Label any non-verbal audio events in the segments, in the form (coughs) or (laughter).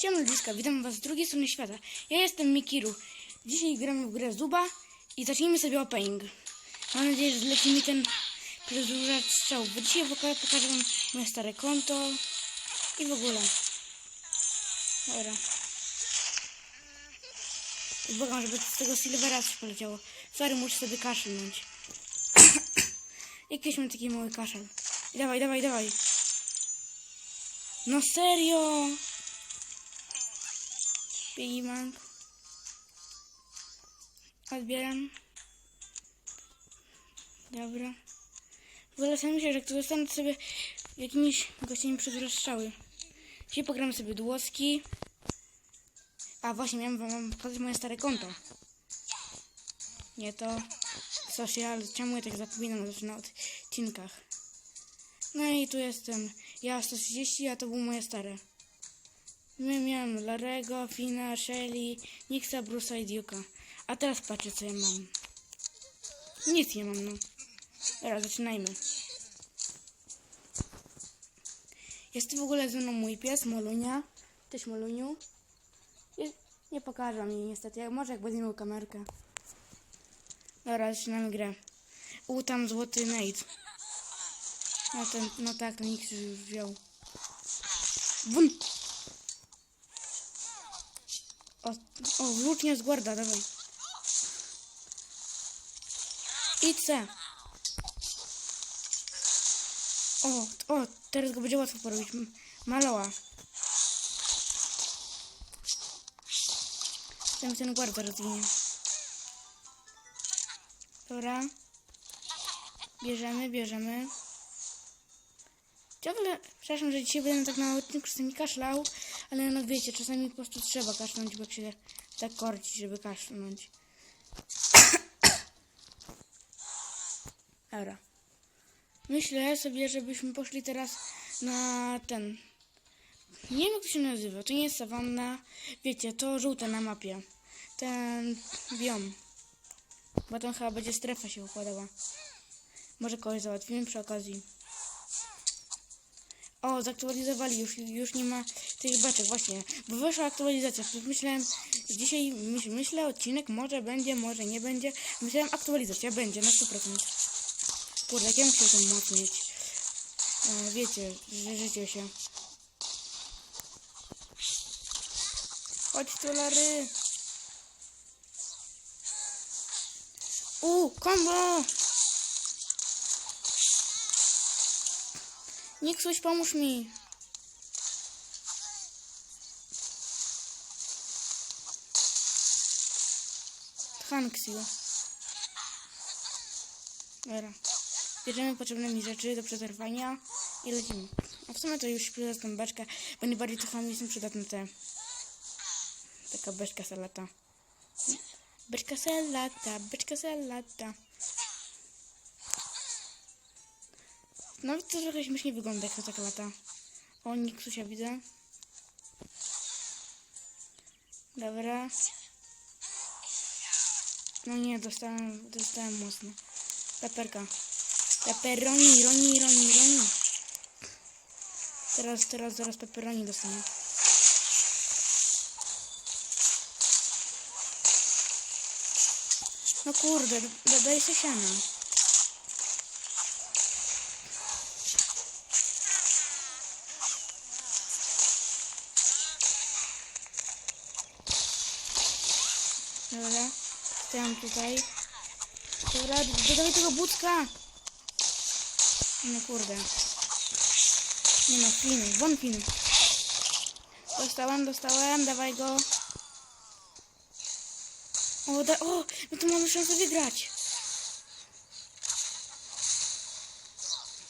Siema ludziska, witam was z drugiej strony świata. Ja jestem Mikiru. Dzisiaj gramy w grę Zuba i zacznijmy sobie opening. Mam nadzieję, że zleci mi ten przedłużacz strzał. Bo dzisiaj poka- pokażę wam moje stare konto i w ogóle. Dobra. Błagam, żeby z tego Silvera coś poleciało. Sorry, muszę sobie kaszlnąć. (coughs) Jakiś mam taki mały kaszel. I dawaj, dawaj, dawaj. No serio! Piggy Bank. Odbieram. Dobra. W ogóle sam myślę, że kto dostanę to sobie jakimiś gościami przedrozstrzały. Dzisiaj pogramy sobie dłoski. A właśnie, miałem wam pokazać moje stare konto. Nie to social. Czemu ja tak zapominam zawsze na odcinkach? No i tu jestem. Ja 130, a to było moje stare. My miałem Larego, Fina, Shelly, Nixa, Bruce'a i Duke'a. A teraz patrzę co ja mam. Nic nie mam, no. Dobra, zaczynajmy. Jest w ogóle ze mną mój pies, Molunia. Cześć Moluniu. Nie pokażę mi niestety, może jak będę miał kamerkę. Dobra, zaczynamy grę. U, tam złoty Nate. No, ten, no tak, nikt już wziął. Wun! O, o z guarda, dawaj. Idź se. O, o, teraz go będzie łatwo porobić. Maloła. Ten, ten guard zaraz ginie. Dobra. Bierzemy, bierzemy. Ciągle, przepraszam, że dzisiaj będę tak na odcinku czasami kaszlał, ale no wiecie, czasami po prostu trzeba kaszlnąć, bo się tak korci, żeby kaszlnąć. (coughs) Dobra. Myślę sobie, żebyśmy poszli teraz na ten. Nie wiem jak to się nazywa. To nie jest sawanna. Wiecie, to żółte na mapie. Ten biom. Bo tam chyba będzie strefa się układała. Może kogoś załatwimy przy okazji. O, zaktualizowali, już, już nie ma tych beczek, właśnie. Bo wyszła aktualizacja. Myślałem, dzisiaj myśl, myślę, odcinek może będzie, może nie będzie. Myślałem, aktualizacja będzie na 100%. Kurde, jak ja bym chciał ten moc mieć. E, wiecie, że życie się. Chodź tu, Lary. U, kombo! Coś pomóż mi. Hanksio. Dobra. Bierzemy potrzebne mi rzeczy do przetrwania i lecimy. A w sumie to już przyda tą beczkę, bo najbardziej to chyba mi są przydatne te... Taka beczka salata. Beczka salata, beczka salata. Nawet to trochę śmiesznie wygląda, jak to taka lata. O, Niksusia widzę. Dobra. No nie, dostałem, dostałem mocno. Peperka. Pepperoni, roni, roni, roni. Teraz, teraz, zaraz pepperoni dostanę. No kurde, dodaj się siana. Dobra, stawiam tutaj. Dobra, dodaj tego budka. No kurde. Nie ma film, won film. Dostałem, dostałem, dawaj go. O, da, o, no to mamy szansę wygrać.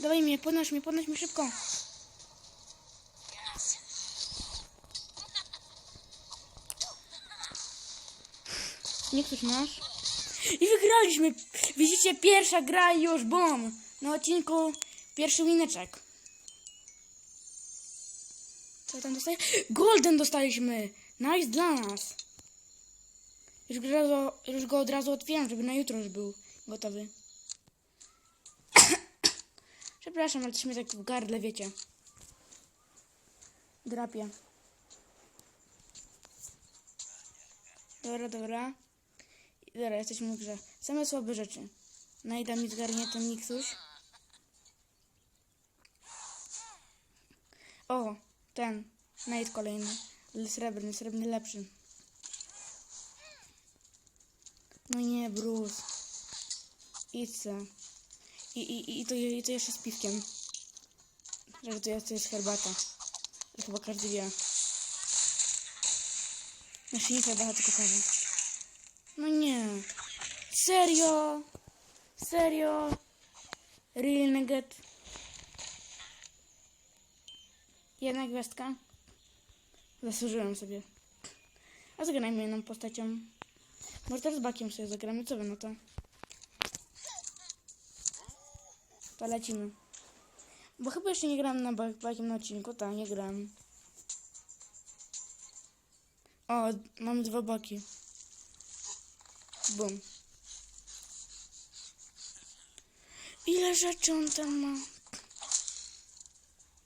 Dawaj mnie, podnoś mnie, podnoś mnie szybko. Nie ktoś masz? I wygraliśmy! Widzicie, pierwsza gra i już, bum! Na odcinku pierwszy wineczek. Co tam dostaje? Golden dostaliśmy! Nice dla nas! Już go, już go od razu otwieram, żeby na jutro już był gotowy. (coughs) Przepraszam, ale coś mnie tak w gardle, wiecie. Drapie. Dobra, dobra. Dobra, jesteśmy w grze. Same słabe rzeczy. Najda mi zgarnie ten Nixuś. O, ten. Najd kolejny. Srebrny, srebrny lepszy. No nie, Bruce. Se. I, i, i, to, I to jeszcze z piwkiem. Że to jest, to jest herbata. To chyba każdy wie. Znaczy nie herbata, tylko kawa. No nie. Serio? Serio? Real nugget? Jedna gwiazdka? Zasłużyłem sobie. A zagrajmy jedną postacią. Może teraz bakiem sobie zagramy, co wy na to? To lecimy. Bo chyba jeszcze nie grałem na bak- bakiem na odcinku, tak, nie grałem. O, mamy dwa baki. Bum. Ile rzeczy on tam ma?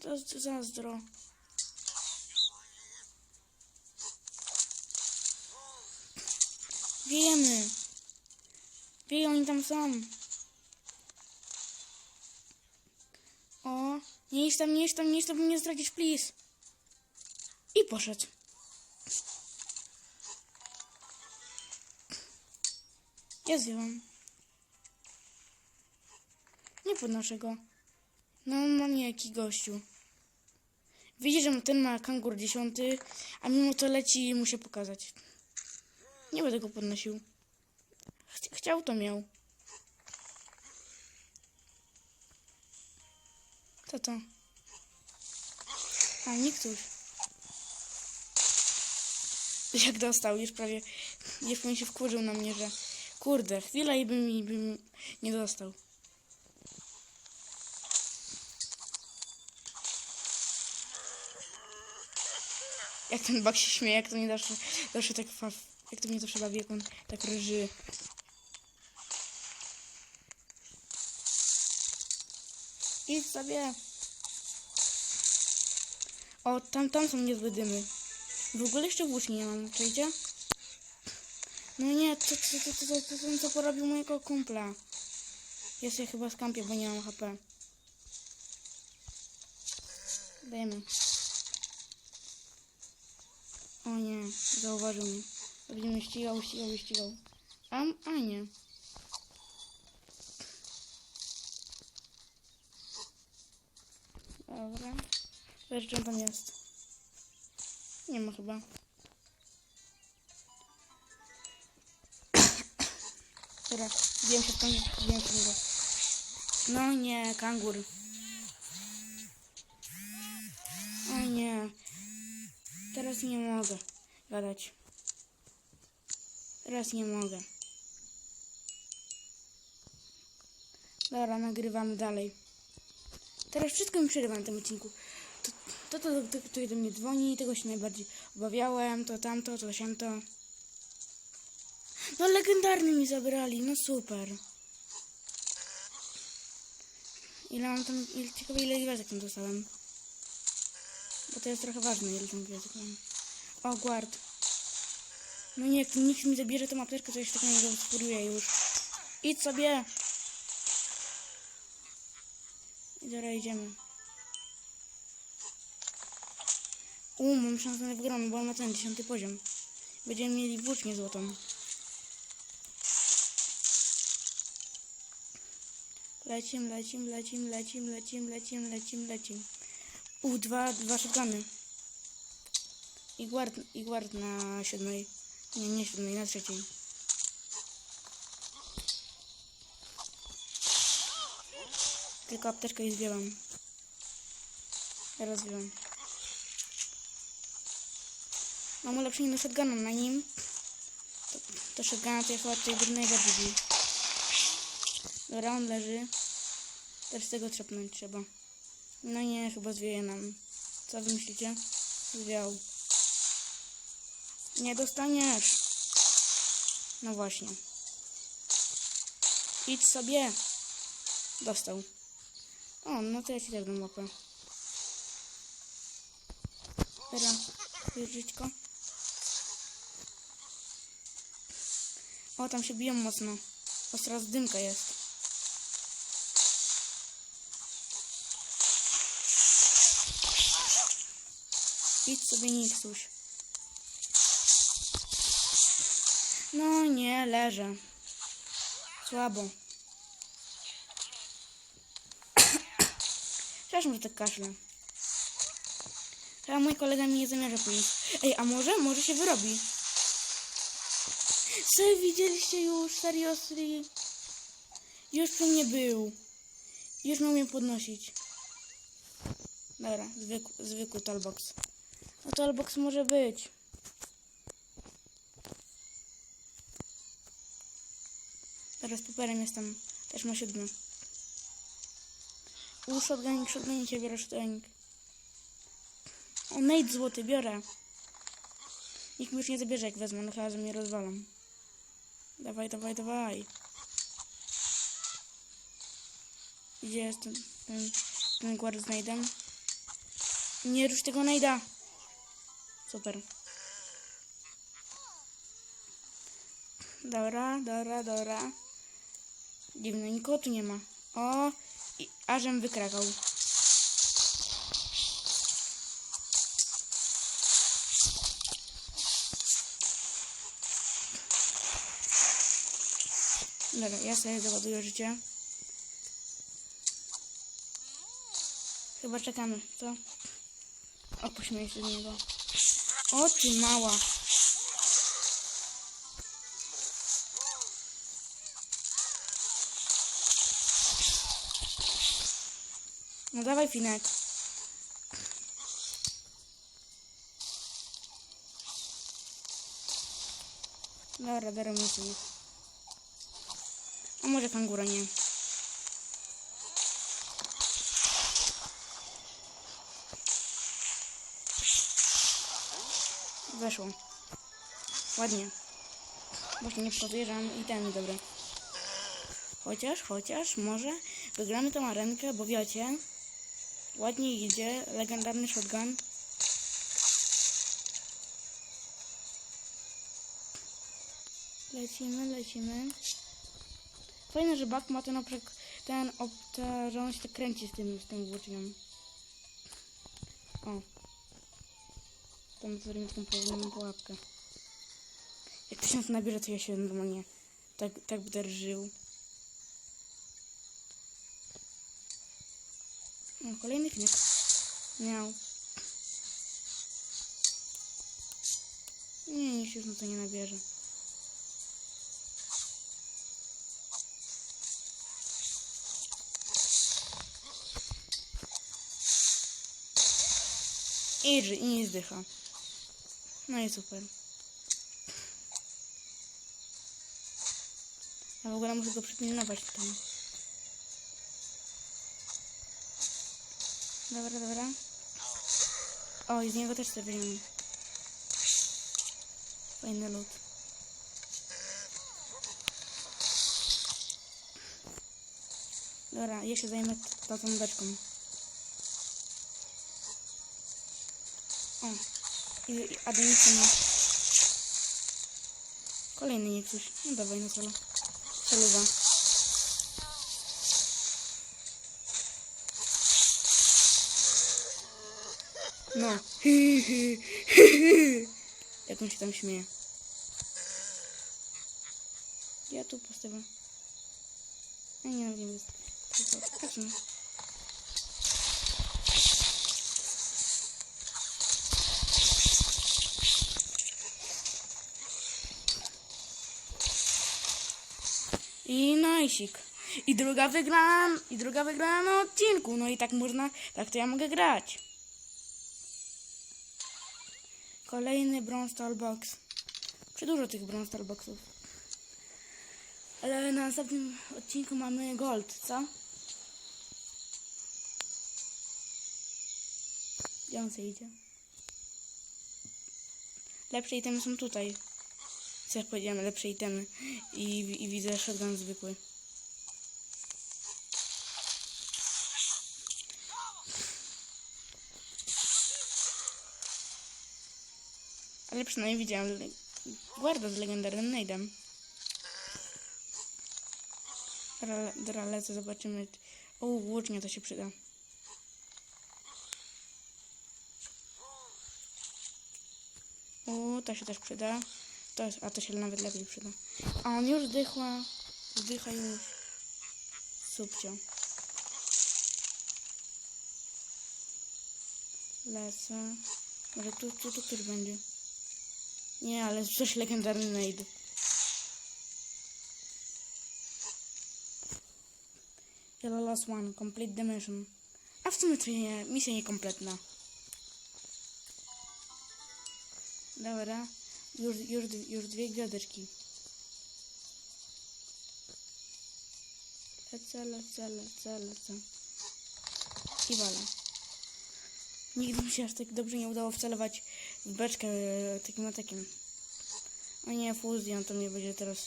To zazdro. Wiemy. Wie, oni tam są. O, nie idź tam, nie idź tam, nie idź tam, bo mnie zdradzisz, please. I poszedł. Ja zjadłam. Nie podnoszę go. No, no nie, jaki gościu. Widzi, że ten ma kangur dziesiąty, a mimo to leci i mu się pokazać. Nie będę go podnosił. Ch chciał, to miał. Co to? A, już. Jak dostał, już prawie, już prawie się wkurzył na mnie, że kurde, chwila i by mi, by mi nie dostał. Jak ten bak się śmieje, jak to mnie zawsze, zawsze tak, fa- jak to mnie zawsze bawi, jak on tak rży. Idź sobie. O, tam, tam są niezłe dymy. W ogóle jeszcze włóczni nie mam, przejdzie? No nie, co, co, co, co, co, co, co, co porobił mojego kumpla? Ja sobie chyba skampię, bo nie mam HP. Dajemy. O nie, zauważył mnie. Będzie mnie ścigał, ścigał, ścigał. A, a nie. Dobra. Czy on tam jest? Nie ma chyba. Dobra, wiem się tam, wiem niego. No nie, kangur. O nie. Teraz nie mogę gadać. Teraz nie mogę. Dobra, nagrywamy dalej. Teraz wszystko mi przerywa na tym odcinku. To, to, to, to, to do mnie dzwoni, tego się najbardziej obawiałem, to tamto, to siamto. No legendarny mi zabrali, no super. Ile mam tam, ile, ciekawe ile gwiazdek tam dostałem. Bo to jest trochę ważne, ile tam gwiazdek mam. O, guard. No nie, jak nikt mi zabierze tą apteczkę, to ja się tak na niego spuruję już. Idź sobie! I dobra, idziemy. U, mam szansę na wygraną, bo on ma ten dziesiąty poziom. Będziemy mieli włócznię złotą. Lecim, lecim, lecim, lecim, lecim, lecim, lecim, lecim. U, dwa, dwa shotguny. I guard, I guard na siódmej. Nie, nie siódmej, na trzeciej. Tylko apteczkę i. Teraz zdjęłam. Mam ulepszenie do shotguna na nim. To, to shotguna to ja chyba będę najbardziej bił. Dobra, on leży. Też tego trzepnąć trzeba. No nie, chyba zwieje nam. Co wy myślicie? Zwiał. Nie dostaniesz. No właśnie. Idź sobie. Dostał. O, no to ja ci tak dam łapę. Teraz, żyćko. O, tam się biją mocno. Ostra dymka jest. Idź sobie Niksuś. No nie, leżę. Słabo. (coughs) Przepraszam, że tak kaszlę. A mój kolega mi nie zamierza pójść. Ej, a może? Może się wyrobi. Co widzieliście już? Seriously? Już przy mnie był. Już miał mnie podnosić. Dobra, zwykły, zwykły toolbox. No toolbox może być. Teraz poperem jestem. Też ma siódmy. U, shotgunik, shotgunik, ja biorę shotgunik. O, nate złoty, biorę. Nikt mi już nie zabierze, jak wezmę, no chyba, że mnie rozwalam. Dawaj, dawaj, dawaj. Gdzie jest ten, ten, ten guard z nade'em? Nie rusz tego najda. Super. Dobra, dobra, dobra. Dziwne, nikogo tu nie ma. O, i ażem wykrakał. Dobra, ja sobie załaduję życie. Chyba czekamy, co? O, pośmieję się z niego. O, ty mała. No dawaj, Finek. Dobra, darę mi. A może kangura nie. Weszło. Ładnie. Właśnie nie podejrzewam i ten dobry. Chociaż, chociaż, może wygramy tą arenkę, bo wiecie, ładnie idzie, legendarny shotgun. Lecimy, lecimy. Fajne, że Bak ma ten oprzek, ten, op, że on się kręci z tym, z tym włóczniem. O. Zrobimy taką powolną pułapkę. Jak tysiąc nabierze, to ja się normalnie tak, tak będę żył. O, kolejny filmik. Miał. Nie, nic już na to nie nabierze. I, i nie zdycha. No i super. Ja w ogóle muszę go przypilnować tam. Dobra, dobra. O, i z niego też sobie weźmiemy. Fajny lód. Dobra, ja się zajmę tą beczką. O, i, Adenica ma. Kolejny nie coś. No dawaj na solo. Soluwa. No. (laughs) Jak on się tam śmieje. Ja tu postawię. Ja nie wiem, gdzie jest. Patrzmy. I najsik. I druga wygrana, i druga wygrana na odcinku. No i tak można, tak to ja mogę grać. Kolejny Bronze Box. Czy dużo tych Bronze Boxów? Ale na następnym odcinku mamy Gold, co? Gdzie on idzie? Lepsze itemy są tutaj. Jak powiedziałem, lepsze itemy. I, I widzę shotgun zwykły. Ale przynajmniej widziałem guarda z legendarnym nade'em. Dobra, lecę, zobaczymy. O, łucznia to się przyda. O, to się też przyda. To jest, a to się nawet lepiej przyda. A on już zdychła. Zdycha już. Subcio. Lecę. Może tu, tu, tu ktoś będzie. Nie, ale coś legendarny nade. Yellow last one, complete the mission. A w sumie to nie, misja niekompletna. Dobra, już, już, już dwie gwiazdeczki. Lecę, lecę, lecę, lecę. I walę. Nigdy mi się aż tak dobrze nie udało wcelować w beczkę e, takim atakiem. O nie, fuzją to mnie będzie teraz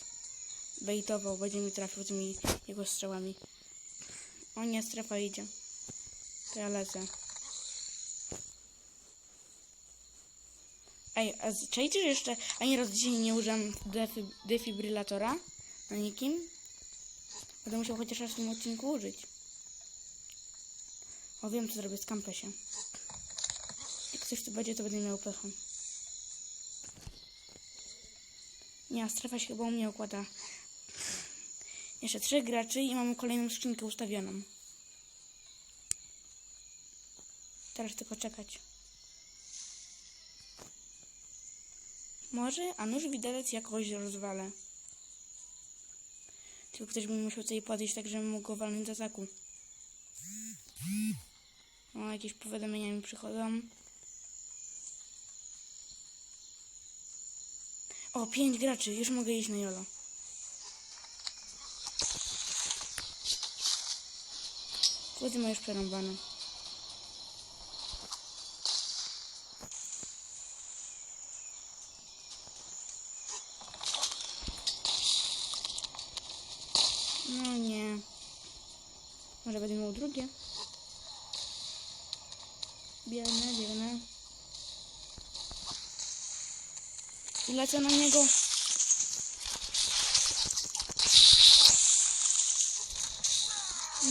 bejtował, będzie mi trafił tymi jego strzałami. O nie, strefa idzie. To ja lecę. Ej, a czajcie, że jeszcze ani raz dzisiaj nie użyłam defi defibrylatora na nikim? Będę musiał chociaż raz w tym odcinku użyć. O, wiem, co zrobię z kampesie. Jak coś tu będzie, to będę miał pecha. Nie, a strefa się chyba u mnie układa. Jeszcze trzech graczy i mamy kolejną skrzynkę ustawioną. Teraz tylko czekać. Może, a nóż widelec jakoś rozwalę. Tylko ktoś by musiał tutaj podejść, tak żebym mógł go walnąć ataku. O, jakieś powiadomienia mi przychodzą. O, pięć graczy, już mogę iść na jolo. Kurde, ma już przerąbane. No nie. Może będę miał drugie. Biegnę, biegnę. I lecę na niego.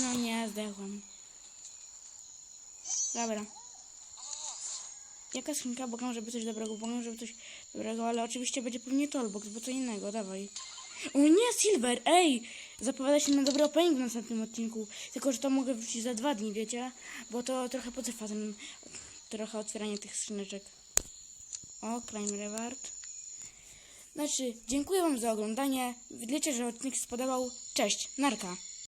No nie, zdechłem. Dobra. Jaka skrzynka? Bogam, żeby coś dobrego, bogam, żeby coś dobrego, ale oczywiście będzie pewnie tollbox, bo co innego, dawaj. O nie, Silver, ej! Zapowiada się na dobry opening w następnym odcinku. Tylko, że to mogę wrócić za dwa dni, wiecie? Bo to trochę potrwa ten, trochę otwieranie tych skrzyneczek. O, Crime Reward. Znaczy, dziękuję Wam za oglądanie. Wiecie, że odcinek spodobał. Cześć, narka.